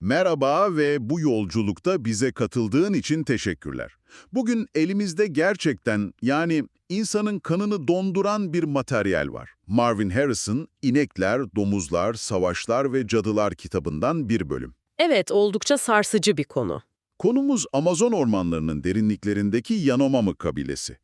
Merhaba ve bu yolculukta bize katıldığın için teşekkürler. Bugün elimizde gerçekten yani insanın kanını donduran bir materyal var. Marvin Harrison, İnekler, Domuzlar, Savaşlar ve Cadılar kitabından bir bölüm. Evet, oldukça sarsıcı bir konu. Konumuz Amazon ormanlarının derinliklerindeki Yanomami kabilesi.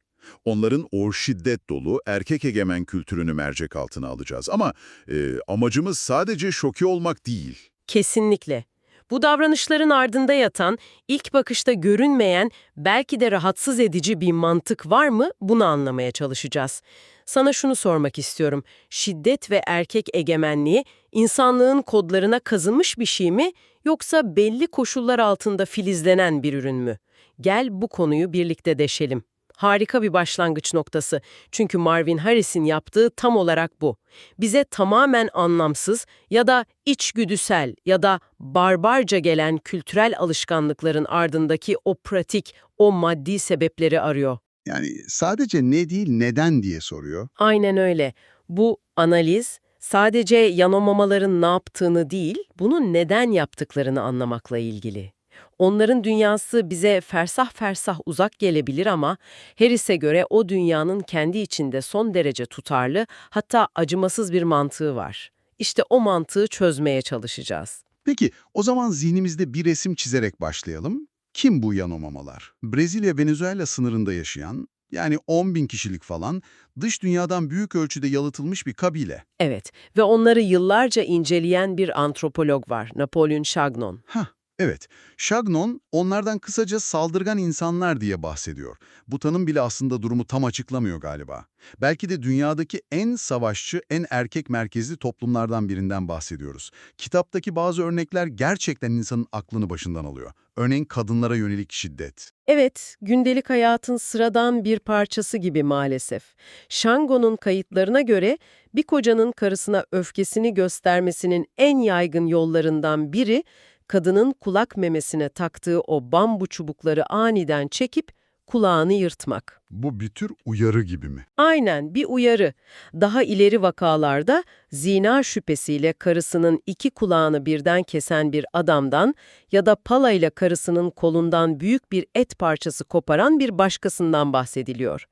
Onların o şiddet dolu erkek egemen kültürünü mercek altına alacağız. Ama e, amacımız sadece şoke olmak değil. Kesinlikle. Bu davranışların ardında yatan, ilk bakışta görünmeyen, belki de rahatsız edici bir mantık var mı bunu anlamaya çalışacağız. Sana şunu sormak istiyorum. Şiddet ve erkek egemenliği insanlığın kodlarına kazınmış bir şey mi yoksa belli koşullar altında filizlenen bir ürün mü? Gel bu konuyu birlikte deşelim. Harika bir başlangıç noktası. Çünkü Marvin Harris'in yaptığı tam olarak bu. Bize tamamen anlamsız ya da içgüdüsel ya da barbarca gelen kültürel alışkanlıkların ardındaki o pratik, o maddi sebepleri arıyor. Yani sadece ne değil neden diye soruyor. Aynen öyle. Bu analiz sadece yanomamaların ne yaptığını değil, bunu neden yaptıklarını anlamakla ilgili. Onların dünyası bize fersah fersah uzak gelebilir ama Harris'e göre o dünyanın kendi içinde son derece tutarlı, hatta acımasız bir mantığı var. İşte o mantığı çözmeye çalışacağız. Peki o zaman zihnimizde bir resim çizerek başlayalım. Kim bu Yanomamalar? Brezilya-Venezuela sınırında yaşayan, yani 10 bin kişilik falan, dış dünyadan büyük ölçüde yalıtılmış bir kabile. Evet ve onları yıllarca inceleyen bir antropolog var, Napoleon Chagnon. Hah, evet. Chagnon onlardan kısaca saldırgan insanlar diye bahsediyor. Bu tanım bile aslında durumu tam açıklamıyor galiba. Belki de dünyadaki en savaşçı, en erkek merkezli toplumlardan birinden bahsediyoruz. Kitaptaki bazı örnekler gerçekten insanın aklını başından alıyor. Örneğin kadınlara yönelik şiddet. Evet, gündelik hayatın sıradan bir parçası gibi maalesef. Shango'nun kayıtlarına göre bir kocanın karısına öfkesini göstermesinin en yaygın yollarından biri, kadının kulak memesine taktığı o bambu çubukları aniden çekip kulağını yırtmak. Bu bir tür uyarı gibi mi? Aynen bir uyarı. Daha ileri vakalarda zina şüphesiyle karısının iki kulağını birden kesen bir adamdan ya da palayla karısının kolundan büyük bir et parçası koparan bir başkasından bahsediliyor.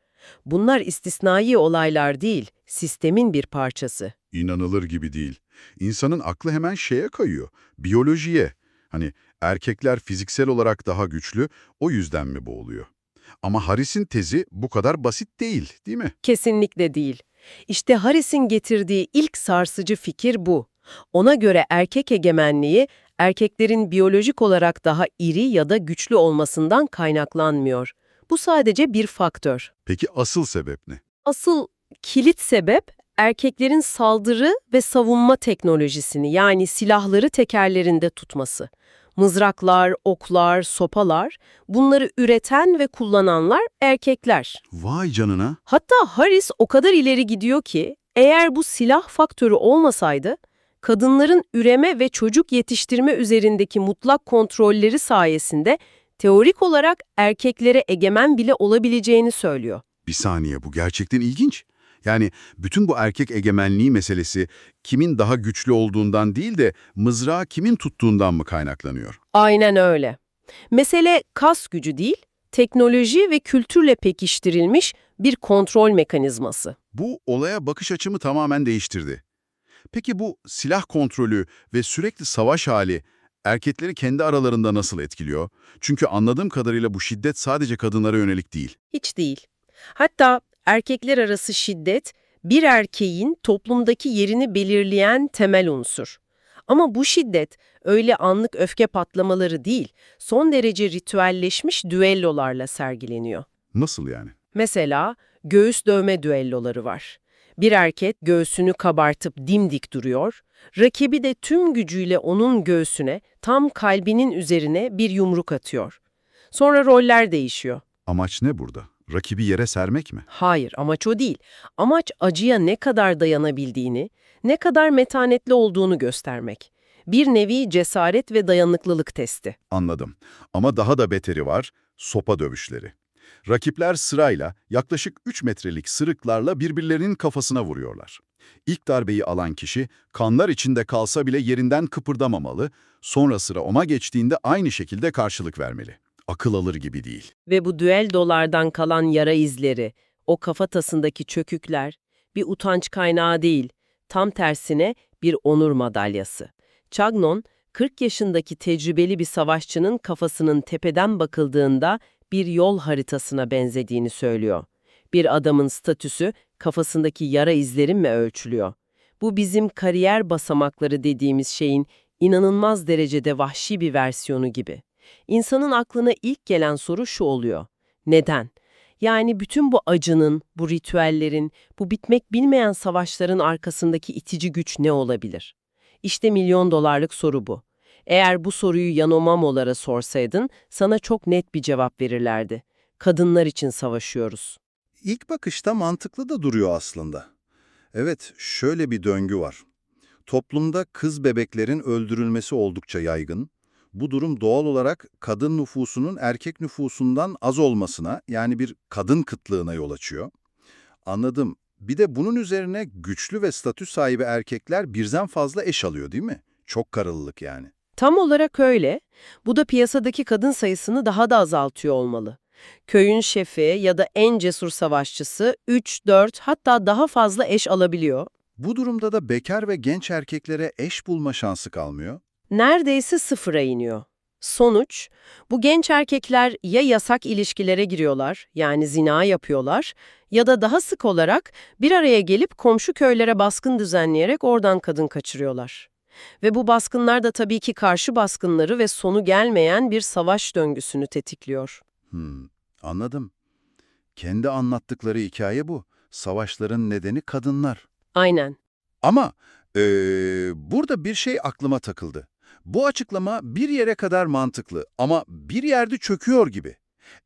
Bunlar istisnai olaylar değil, sistemin bir parçası. İnanılır gibi değil. İnsanın aklı hemen şeye kayıyor, biyolojiye. Hani erkekler fiziksel olarak daha güçlü, o yüzden mi bu oluyor? Ama Harris'in tezi bu kadar basit değil, değil mi? Kesinlikle değil. İşte Harris'in getirdiği ilk sarsıcı fikir bu. Ona göre erkek egemenliği, erkeklerin biyolojik olarak daha iri ya da güçlü olmasından kaynaklanmıyor. Bu sadece bir faktör. Peki asıl sebep ne? Asıl kilit sebep erkeklerin saldırı ve savunma teknolojisini yani silahları tekerlerinde tutması. Mızraklar, oklar, sopalar bunları üreten ve kullananlar erkekler. Vay canına. Hatta Harris o kadar ileri gidiyor ki eğer bu silah faktörü olmasaydı kadınların üreme ve çocuk yetiştirme üzerindeki mutlak kontrolleri sayesinde teorik olarak erkeklere egemen bile olabileceğini söylüyor. Bir saniye bu gerçekten ilginç. Yani bütün bu erkek egemenliği meselesi kimin daha güçlü olduğundan değil de mızrağı kimin tuttuğundan mı kaynaklanıyor? Aynen öyle. Mesele kas gücü değil, teknoloji ve kültürle pekiştirilmiş bir kontrol mekanizması. Bu olaya bakış açımı tamamen değiştirdi. Peki bu silah kontrolü ve sürekli savaş hali erkekleri kendi aralarında nasıl etkiliyor? Çünkü anladığım kadarıyla bu şiddet sadece kadınlara yönelik değil. Hiç değil. Hatta erkekler arası şiddet bir erkeğin toplumdaki yerini belirleyen temel unsur. Ama bu şiddet öyle anlık öfke patlamaları değil, son derece ritüelleşmiş düellolarla sergileniyor. Nasıl yani? Mesela göğüs dövme düelloları var. Bir erkek göğsünü kabartıp dimdik duruyor, rakibi de tüm gücüyle onun göğsüne, tam kalbinin üzerine bir yumruk atıyor. Sonra roller değişiyor. Amaç ne burada? Rakibi yere sermek mi? Hayır, amaç o değil. Amaç acıya ne kadar dayanabildiğini, ne kadar metanetli olduğunu göstermek. Bir nevi cesaret ve dayanıklılık testi. Anladım. Ama daha da beteri var, sopa dövüşleri. Rakipler sırayla yaklaşık 3 metrelik sırıklarla birbirlerinin kafasına vuruyorlar. İlk darbeyi alan kişi kanlar içinde kalsa bile yerinden kıpırdamamalı, Sonra sıra ona geçtiğinde aynı şekilde karşılık vermeli. Akıl alır gibi değil. Ve bu düellolardan kalan yara izleri, o kafatasındaki çökükler bir utanç kaynağı değil, tam tersine bir onur madalyası. Chagnon, 40 yaşındaki tecrübeli bir savaşçının kafasının tepeden bakıldığında bir yol haritasına benzediğini söylüyor. Bir adamın statüsü kafasındaki yara izlerin mi ölçülüyor? Bu bizim kariyer basamakları dediğimiz şeyin inanılmaz derecede vahşi bir versiyonu gibi. İnsanın aklına ilk gelen soru şu oluyor. Neden? Yani bütün bu acının, bu ritüellerin, bu bitmek bilmeyen savaşların arkasındaki itici güç ne olabilir? İşte milyon dolarlık soru bu. Eğer bu soruyu Yanomamo'lara sorsaydın, sana çok net bir cevap verirlerdi. Kadınlar için savaşıyoruz. İlk bakışta mantıklı da duruyor aslında. Evet, şöyle bir döngü var. Toplumda kız bebeklerin öldürülmesi oldukça yaygın. Bu durum doğal olarak kadın nüfusunun erkek nüfusundan az olmasına, yani bir kadın kıtlığına yol açıyor. Anladım. Bir de bunun üzerine güçlü ve statü sahibi erkekler birden fazla eş alıyor değil mi? Çok karılılık yani. Tam olarak öyle. Bu da piyasadaki kadın sayısını daha da azaltıyor olmalı. Köyün şefi ya da en cesur savaşçısı 3, 4 hatta daha fazla eş alabiliyor. Bu durumda da bekar ve genç erkeklere eş bulma şansı kalmıyor. Neredeyse sıfıra iniyor. Sonuç, bu genç erkekler ya yasak ilişkilere giriyorlar, yani zina yapıyorlar, ya da daha sık olarak bir araya gelip komşu köylere baskın düzenleyerek oradan kadın kaçırıyorlar. Ve bu baskınlar da tabii ki karşı baskınları ve sonu gelmeyen bir savaş döngüsünü tetikliyor. Hmm, anladım. Kendi anlattıkları hikaye bu. Savaşların nedeni kadınlar. Aynen. Ama eee, burada bir şey aklıma takıldı. Bu açıklama bir yere kadar mantıklı ama bir yerde çöküyor gibi.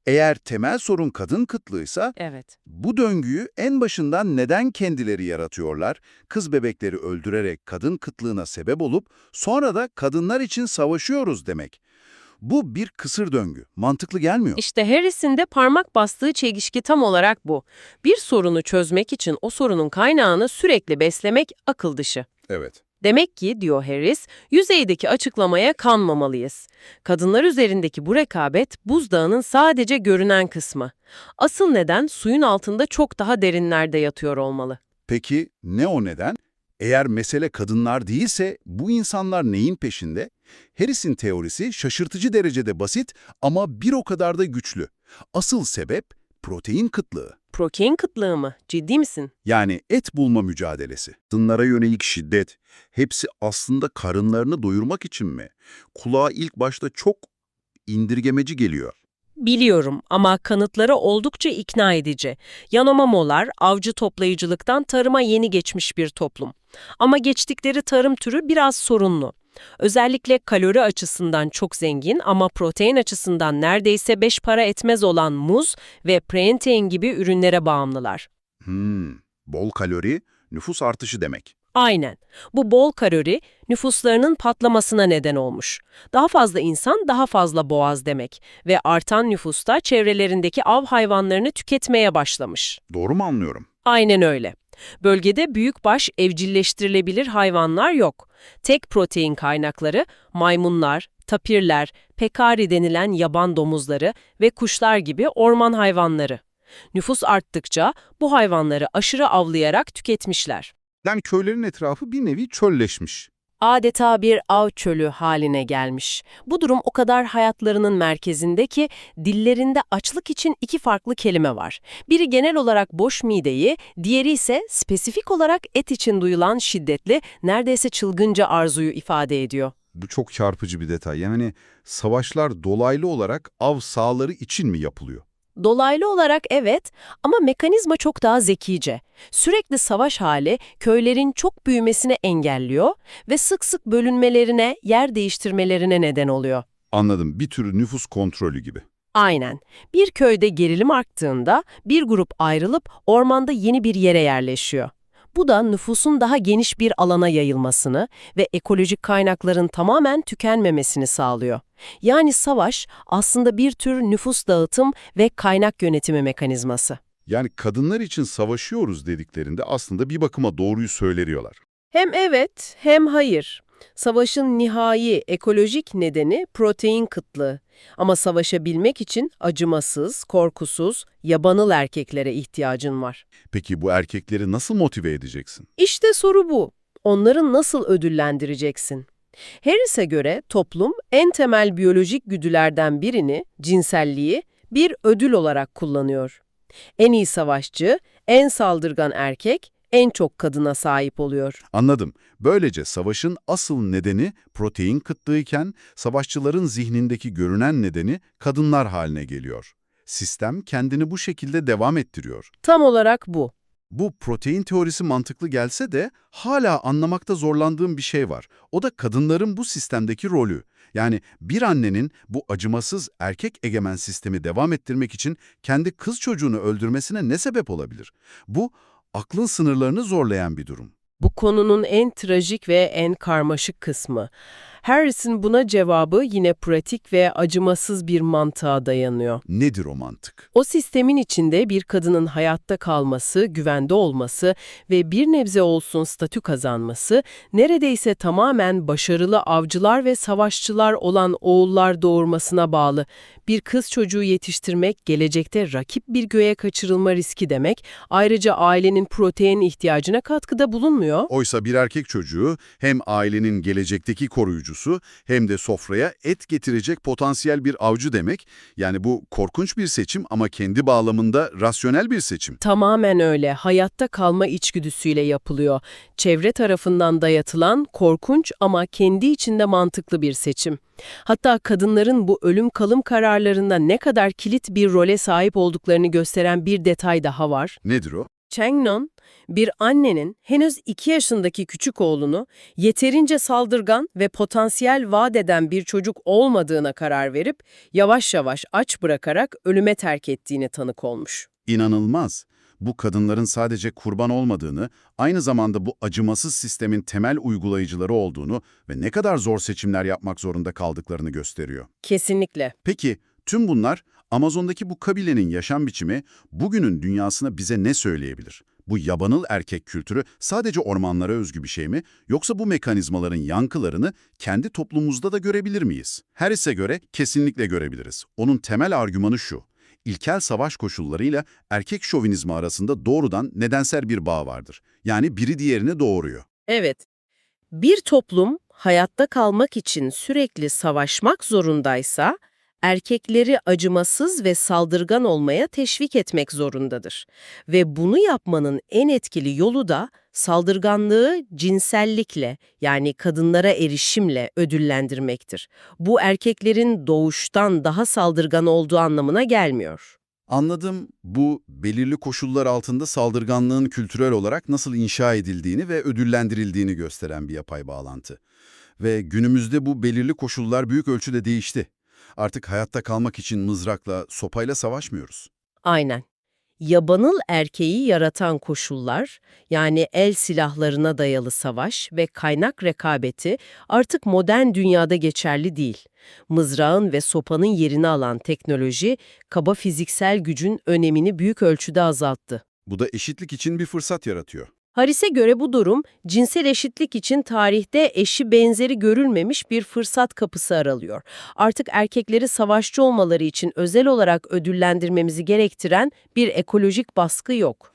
Eğer temel sorun kadın kıtlığıysa Evet. bu döngüyü en başından neden kendileri yaratıyorlar? Kız bebekleri öldürerek kadın kıtlığına sebep olup sonra da kadınlar için savaşıyoruz demek. Bu bir kısır döngü. Mantıklı gelmiyor. İşte Harris'in de parmak bastığı çelişki tam olarak bu. Bir sorunu çözmek için o sorunun kaynağını sürekli beslemek akıl dışı. Evet. Demek ki, diyor Harris, yüzeydeki açıklamaya kanmamalıyız. Kadınlar üzerindeki bu rekabet buzdağının sadece görünen kısmı. Asıl neden suyun altında çok daha derinlerde yatıyor olmalı. Peki ne o neden? Eğer mesele kadınlar değilse bu insanlar neyin peşinde? Harris'in teorisi şaşırtıcı derecede basit ama bir o kadar da güçlü. Asıl sebep protein kıtlığı. Protein kıtlığı mı? Ciddi misin? Yani et bulma mücadelesi. Kadınlara yönelik şiddet. Hepsi aslında karınlarını doyurmak için mi? Kulağa ilk başta çok indirgemeci geliyor. Biliyorum ama kanıtları oldukça ikna edici. Yanomamolar avcı toplayıcılıktan tarıma yeni geçmiş bir toplum. Ama geçtikleri tarım türü biraz sorunlu. Özellikle kalori açısından çok zengin ama protein açısından neredeyse beş para etmez olan muz ve protein gibi ürünlere bağımlılar. Hmm, bol kalori, nüfus artışı demek. Aynen. Bu bol kalori nüfuslarının patlamasına neden olmuş. Daha fazla insan daha fazla boğaz demek ve artan nüfusta çevrelerindeki av hayvanlarını tüketmeye başlamış. Doğru mu anlıyorum? Aynen öyle. Bölgede büyükbaş evcilleştirilebilir hayvanlar yok. Tek protein kaynakları maymunlar, tapirler, pekari denilen yaban domuzları ve kuşlar gibi orman hayvanları. Nüfus arttıkça bu hayvanları aşırı avlayarak tüketmişler. Yani köylerin etrafı bir nevi çölleşmiş. Adeta bir av çölü haline gelmiş. Bu durum o kadar hayatlarının merkezinde ki dillerinde açlık için iki farklı kelime var. Biri genel olarak boş mideyi, diğeri ise spesifik olarak et için duyulan şiddetli, neredeyse çılgınca arzuyu ifade ediyor. Bu çok çarpıcı bir detay. Yani savaşlar dolaylı olarak av sahaları için mi yapılıyor? Dolaylı olarak evet ama mekanizma çok daha zekice. Sürekli savaş hali köylerin çok büyümesini engelliyor ve sık sık bölünmelerine, yer değiştirmelerine neden oluyor. Anladım. Bir tür nüfus kontrolü gibi. Aynen. Bir köyde gerilim arttığında bir grup ayrılıp ormanda yeni bir yere yerleşiyor. Bu da nüfusun daha geniş bir alana yayılmasını ve ekolojik kaynakların tamamen tükenmemesini sağlıyor. Yani savaş aslında bir tür nüfus dağıtım ve kaynak yönetimi mekanizması. Yani kadınlar için savaşıyoruz dediklerinde aslında bir bakıma doğruyu söyleriyorlar. Hem evet hem hayır. Savaşın nihai ekolojik nedeni protein kıtlığı. Ama savaşabilmek için acımasız, korkusuz, yabanıl erkeklere ihtiyacın var. Peki bu erkekleri nasıl motive edeceksin? İşte soru bu. Onları nasıl ödüllendireceksin? Harris'e göre toplum en temel biyolojik güdülerden birini, cinselliği, bir ödül olarak kullanıyor. En iyi savaşçı, en saldırgan erkek, en çok kadına sahip oluyor. Anladım. Böylece savaşın asıl nedeni protein kıtlığıyken savaşçıların zihnindeki görünen nedeni kadınlar haline geliyor. Sistem kendini bu şekilde devam ettiriyor. Tam olarak bu. Bu protein teorisi mantıklı gelse de hala anlamakta zorlandığım bir şey var. O da kadınların bu sistemdeki rolü. Yani bir annenin bu acımasız erkek egemen sistemi devam ettirmek için kendi kız çocuğunu öldürmesine ne sebep olabilir? Bu aklın sınırlarını zorlayan bir durum. Bu konunun en trajik ve en karmaşık kısmı. Harris'in buna cevabı yine pratik ve acımasız bir mantığa dayanıyor. Nedir o mantık? O sistemin içinde bir kadının hayatta kalması, güvende olması ve bir nebze olsun statü kazanması, neredeyse tamamen başarılı avcılar ve savaşçılar olan oğullar doğurmasına bağlı. Bir kız çocuğu yetiştirmek, gelecekte rakip bir göğe kaçırılma riski demek, ayrıca ailenin protein ihtiyacına katkıda bulunmuyor. Oysa bir erkek çocuğu hem ailenin gelecekteki koruyucusu hem de sofraya et getirecek potansiyel bir avcı demek. Yani bu korkunç bir seçim ama kendi bağlamında rasyonel bir seçim. Tamamen öyle. Hayatta kalma içgüdüsüyle yapılıyor. Çevre tarafından dayatılan korkunç ama kendi içinde mantıklı bir seçim. Hatta kadınların bu ölüm kalım kararlarında ne kadar kilit bir role sahip olduklarını gösteren bir detay daha var. Nedir o? Changnon, bir annenin henüz 2 yaşındaki küçük oğlunu yeterince saldırgan ve potansiyel vaat eden bir çocuk olmadığına karar verip yavaş yavaş aç bırakarak ölüme terk ettiğini tanık olmuş. İnanılmaz. Bu kadınların sadece kurban olmadığını, aynı zamanda bu acımasız sistemin temel uygulayıcıları olduğunu ve ne kadar zor seçimler yapmak zorunda kaldıklarını gösteriyor. Kesinlikle. Peki tüm bunlar Amazon'daki bu kabilenin yaşam biçimi bugünün dünyasına bize ne söyleyebilir? Bu yabanıl erkek kültürü sadece ormanlara özgü bir şey mi yoksa bu mekanizmaların yankılarını kendi toplumumuzda da görebilir miyiz? Harris'e göre kesinlikle görebiliriz. Onun temel argümanı şu. İlkel savaş koşullarıyla erkek şovinizmi arasında doğrudan nedensel bir bağ vardır. Yani biri diğerini doğuruyor. Evet. Bir toplum hayatta kalmak için sürekli savaşmak zorundaysa, erkekleri acımasız ve saldırgan olmaya teşvik etmek zorundadır. Ve bunu yapmanın en etkili yolu da saldırganlığı cinsellikle yani kadınlara erişimle ödüllendirmektir. Bu erkeklerin doğuştan daha saldırgan olduğu anlamına gelmiyor. Anladım, bu belirli koşullar altında saldırganlığın kültürel olarak nasıl inşa edildiğini ve ödüllendirildiğini gösteren bir yapay bağlantı. Ve günümüzde bu belirli koşullar büyük ölçüde değişti. Artık hayatta kalmak için mızrakla, sopayla savaşmıyoruz. Aynen. Yabanıl erkeği yaratan koşullar, yani el silahlarına dayalı savaş ve kaynak rekabeti artık modern dünyada geçerli değil. Mızrağın ve sopanın yerini alan teknoloji, kaba fiziksel gücün önemini büyük ölçüde azalttı. Bu da eşitlik için bir fırsat yaratıyor. Harris'e göre bu durum, cinsel eşitlik için tarihte eşi benzeri görülmemiş bir fırsat kapısı aralıyor. Artık erkekleri savaşçı olmaları için özel olarak ödüllendirmemizi gerektiren bir ekolojik baskı yok.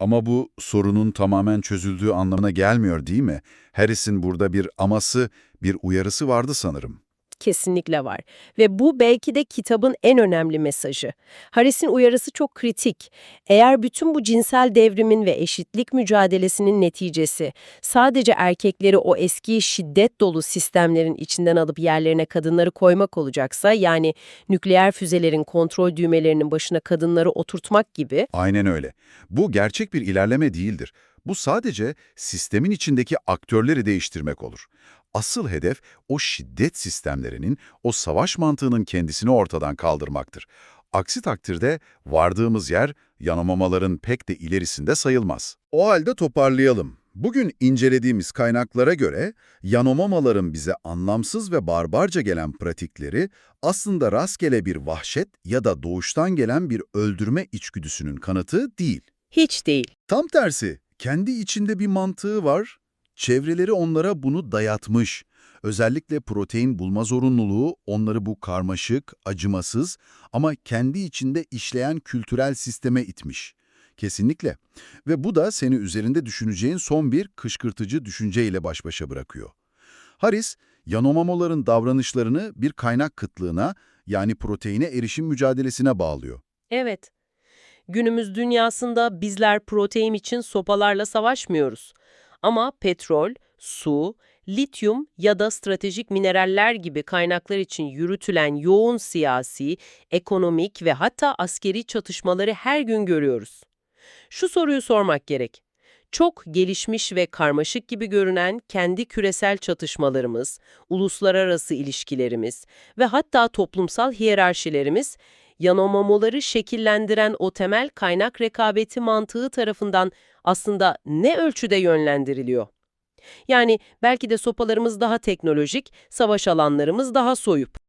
Ama bu sorunun tamamen çözüldüğü anlamına gelmiyor değil mi? Harris'in burada bir aması, bir uyarısı vardı sanırım. Kesinlikle var. Ve bu belki de kitabın en önemli mesajı. Harris'in uyarısı çok kritik. Eğer bütün bu cinsel devrimin ve eşitlik mücadelesinin neticesi sadece erkekleri o eski şiddet dolu sistemlerin içinden alıp yerlerine kadınları koymak olacaksa, yani nükleer füzelerin kontrol düğmelerinin başına kadınları oturtmak gibi, Aynen öyle. Bu gerçek bir ilerleme değildir. Bu sadece sistemin içindeki aktörleri değiştirmek olur. Asıl hedef o şiddet sistemlerinin, o savaş mantığının kendisini ortadan kaldırmaktır. Aksi takdirde vardığımız yer yanomamaların pek de ilerisinde sayılmaz. O halde toparlayalım. Bugün incelediğimiz kaynaklara göre yanomamaların bize anlamsız ve barbarca gelen pratikleri aslında rastgele bir vahşet ya da doğuştan gelen bir öldürme içgüdüsünün kanıtı değil. hiç değil. Tam tersi, kendi içinde bir mantığı var, Çevreleri onlara bunu dayatmış. Özellikle protein bulma zorunluluğu onları bu karmaşık, acımasız ama kendi içinde işleyen kültürel sisteme itmiş. Kesinlikle. Ve bu da seni üzerinde düşüneceğin son bir kışkırtıcı düşünceyle baş başa bırakıyor. Harris, Yanomamoların davranışlarını bir kaynak kıtlığına yani proteine erişim mücadelesine bağlıyor. Evet. Günümüz dünyasında bizler protein için sopalarla savaşmıyoruz. Ama petrol, su, lityum ya da stratejik mineraller gibi kaynaklar için yürütülen yoğun siyasi, ekonomik ve hatta askeri çatışmaları her gün görüyoruz. Şu soruyu sormak gerek. Çok gelişmiş ve karmaşık gibi görünen kendi küresel çatışmalarımız, uluslararası ilişkilerimiz ve hatta toplumsal hiyerarşilerimiz, Yanomamoları şekillendiren o temel kaynak rekabeti mantığı tarafından aslında ne ölçüde yönlendiriliyor? Yani belki de sopalarımız daha teknolojik, savaş alanlarımız daha soyup.